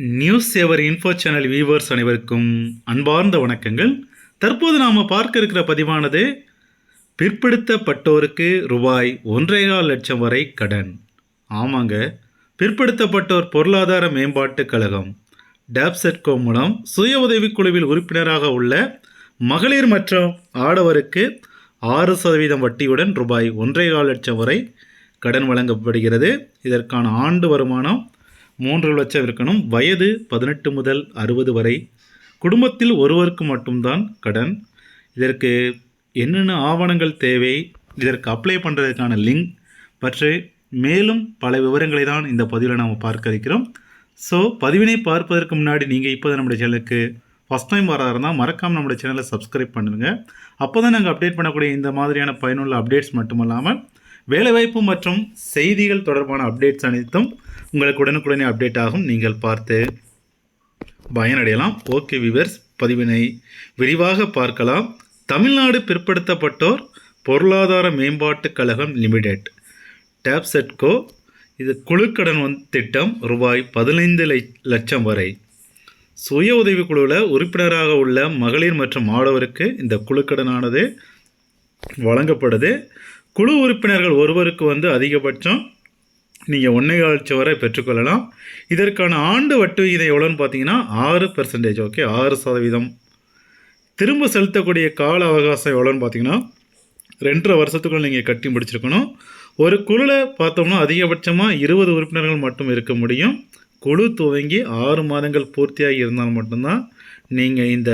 News saver info channel viewers அனைவருக்கும் அன்பார்ந்த வணக்கங்கள். தற்போது நாம் பார்க்க இருக்கிற பதிவானது பிற்படுத்தப்பட்டோருக்கு ரூபாய் ஒன்றேகால் லட்சம் வரை கடன். ஆமாங்க பிற்படுத்தப்பட்டோர் பொருளாதார மேம்பாட்டுக் கழகம் டேப்செட்கோ மூலம் சுய உதவிக்குழுவில் உறுப்பினராக உள்ள மகளிர் மற்றும் ஆடவருக்கு ஆறு சதவீதம் வட்டியுடன் ரூபாய் ஒன்றேகால் லட்சம் வரை கடன் வழங்கப்படுகிறது. இதற்கான ஆண்டு வருமானம் மூன்று லட்சம் இருக்கணும். வயது பதினெட்டு முதல் அறுபது வரை. குடும்பத்தில் ஒருவருக்கு மட்டும்தான் கடன். இதற்கு என்னென்ன ஆவணங்கள் தேவை? இதற்கு அப்ளை பண்ணுறதுக்கான லிங்க் பற்றி. மேலும் பல விவரங்களை தான் இந்த பதிவில் நாம் பார்க்க இருக்கிறோம். ஸோ பதிவினை பார்ப்பதற்கு முன்னாடி நீங்கள் இப்போ நம்முடைய சேனலுக்கு ஃபஸ்ட் டைம் வரா இருந்தால் மறக்காமல் நம்முடைய சேனலை சப்ஸ்கிரைப் பண்ணுங்க. அப்போ தான் நாங்கள் அப்டேட் பண்ணக்கூடிய இந்த மாதிரியான பயனுள்ள அப்டேட்ஸ் மட்டுமல்லாமல் வேலைவாய்ப்பு மற்றும் செய்திகள் தொடர்பான அப்டேட்ஸ் அனைத்தும் உங்களுக்கு உடனுக்குடனே அப்டேட் ஆகும். நீங்கள் பார்த்து பயனடையலாம். ஓகே விவர்ஸ் பதிவினை விரிவாக பார்க்கலாம். தமிழ்நாடு பிற்படுத்தப்பட்டோர் பொருளாதார மேம்பாட்டுக் கழகம் லிமிடெட் டேப்செட்கோ இது குழுக்கடன் வந் திட்டம் ரூபாய் பதினைந்து லட்சம் வரை. சுய உதவிக்குழுவில் உறுப்பினராக உள்ள மகளிர் மற்றும் மாணவருக்கு இந்த குழுக்கடனானது வழங்கப்படுது. குழு உறுப்பினர்கள் ஒருவருக்கு வந்து அதிகபட்சம் நீங்கள் ஒன்றே லட்சம் வரை பெற்றுக்கொள்ளலாம். இதற்கான ஆண்டு வட்டி விகிதம் எவ்வளோன்னு பார்த்தீங்கன்னா ஆறு பெர்சன்டேஜ் ஓகே ஆறு சதவீதம். திரும்ப செலுத்தக்கூடிய கால அவகாசம் எவ்வளோன்னு பார்த்தீங்கன்னா ரெண்டரை வருஷத்துக்குள்ள நீங்கள் கட்டி முடிச்சிருக்கணும். ஒரு குழுவில் பார்த்தோம்னா அதிகபட்சமாக இருபது உறுப்பினர்கள் மட்டும் இருக்க முடியும். குழு துவங்கி ஆறு மாதங்கள் பூர்த்தியாகி இருந்தால் மட்டும்தான் நீங்கள் இந்த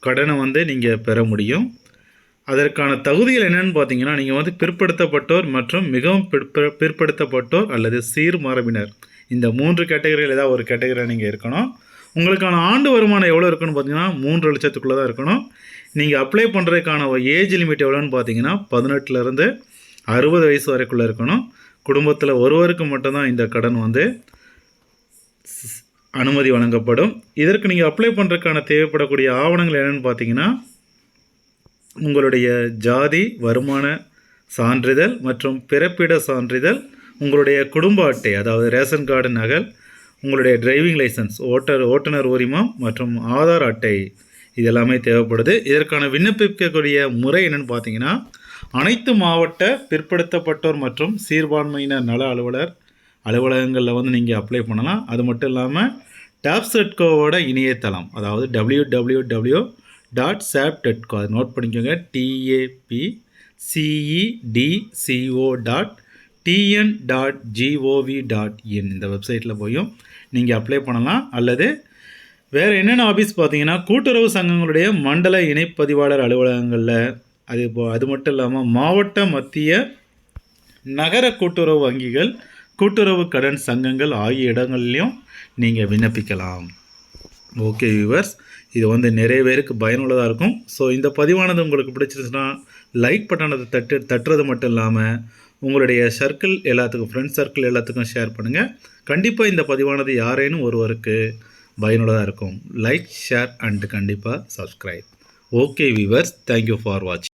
கடனை வந்து நீங்கள் பெற முடியும். அதற்கான தகுதிகள் என்னென்னு பார்த்தீங்கன்னா நீங்கள் வந்து பிற்படுத்தப்பட்டோர் மற்றும் மிகவும் பிற்ப பிற்படுத்தப்பட்டோர் அல்லது சீர்மரபினர். இந்த மூன்று கேட்டகரியில் ஏதாவது ஒரு கேட்டகரியில் நீங்கள் இருக்கணும். உங்களுக்கான ஆண்டு வருமானம் எவ்வளோ இருக்குன்னு பார்த்தீங்கன்னா மூன்று லட்சத்துக்குள்ளே தான் இருக்கணும். நீங்கள் அப்ளை பண்ணுறதுக்கான ஏஜ் லிமிட் எவ்வளோன்னு பார்த்தீங்கன்னா பதினெட்டுலேருந்து அறுபது வயசு வரைக்குள்ளே இருக்கணும். குடும்பத்தில் ஒருவருக்கு மட்டும்தான் இந்த கடன் வந்து அனுமதி வழங்கப்படும். இதற்கு நீங்கள் அப்ளை பண்ணுறதுக்கான தேவைப்படக்கூடிய ஆவணங்கள் என்னென்னு பார்த்தீங்கன்னா உங்களுடைய ஜாதி வருமான சான்றிதழ் மற்றும் பிறப்பிட சான்றிதழ் உங்களுடைய குடும்ப அட்டை அதாவது ரேஷன் கார்டு நகல் உங்களுடைய டிரைவிங் லைசன்ஸ் ஓட்டர் ஓட்டுநர் உரிமம் மற்றும் ஆதார் அட்டை இது எல்லாமே தேவைப்படுது. இதற்கான விண்ணப்பிக்கக்கூடிய முறை என்னென்னு பார்த்தீங்கன்னா அனைத்து மாவட்ட பிற்படுத்தப்பட்டோர் மற்றும் சீர்பான்மையினர் நல அலுவலர் அலுவலகங்களில் வந்து நீங்கள் அப்ளை பண்ணலாம். அது மட்டும் இல்லாமல் டாப்செட்கோவோட இணையதளம் அதாவது W W W dot tabcedco அதை நோட் பண்ணிக்கோங்க. TAB CEDCO dot TN dot GOV dot in இந்த வெப்சைட்டில் போயும் நீங்கள் அப்ளை பண்ணலாம். அல்லது வேறு என்னென்ன ஆஃபீஸ் பார்த்தீங்கன்னா கூட்டுறவு சங்கங்களுடைய மண்டல இணைப்பதிவாளர் அலுவலகங்களில் அது இப்போ அது மட்டும் இல்லாமல் மாவட்ட மத்திய நகர கூட்டுறவு வங்கிகள் கூட்டுறவு கடன் சங்கங்கள் ஆகிய இடங்கள்லையும் நீங்கள் விண்ணப்பிக்கலாம். ஓகே வியூவர்ஸ் இது வந்து நிறைய பேருக்கு பயனுள்ளதாக இருக்கும். ஸோ இந்த பதிவானது உங்களுக்கு பிடிச்சிருந்துச்சுன்னா லைக் பட்டனத்தை தட்டு தட்டுறது மட்டும் இல்லாமல் உங்களுடைய சர்க்கிள் எல்லாத்துக்கும் ஃப்ரெண்ட்ஸ் சர்க்கிள் எல்லாத்துக்கும் ஷேர் பண்ணுங்கள் கண்டிப்பாக இந்த பதிவானது யாரேனும் ஒருவருக்கு பயனுள்ளதாக இருக்கும். லைக் ஷேர் அண்டு கண்டிப்பாக subscribe okay viewers thank you for வாட்சிங்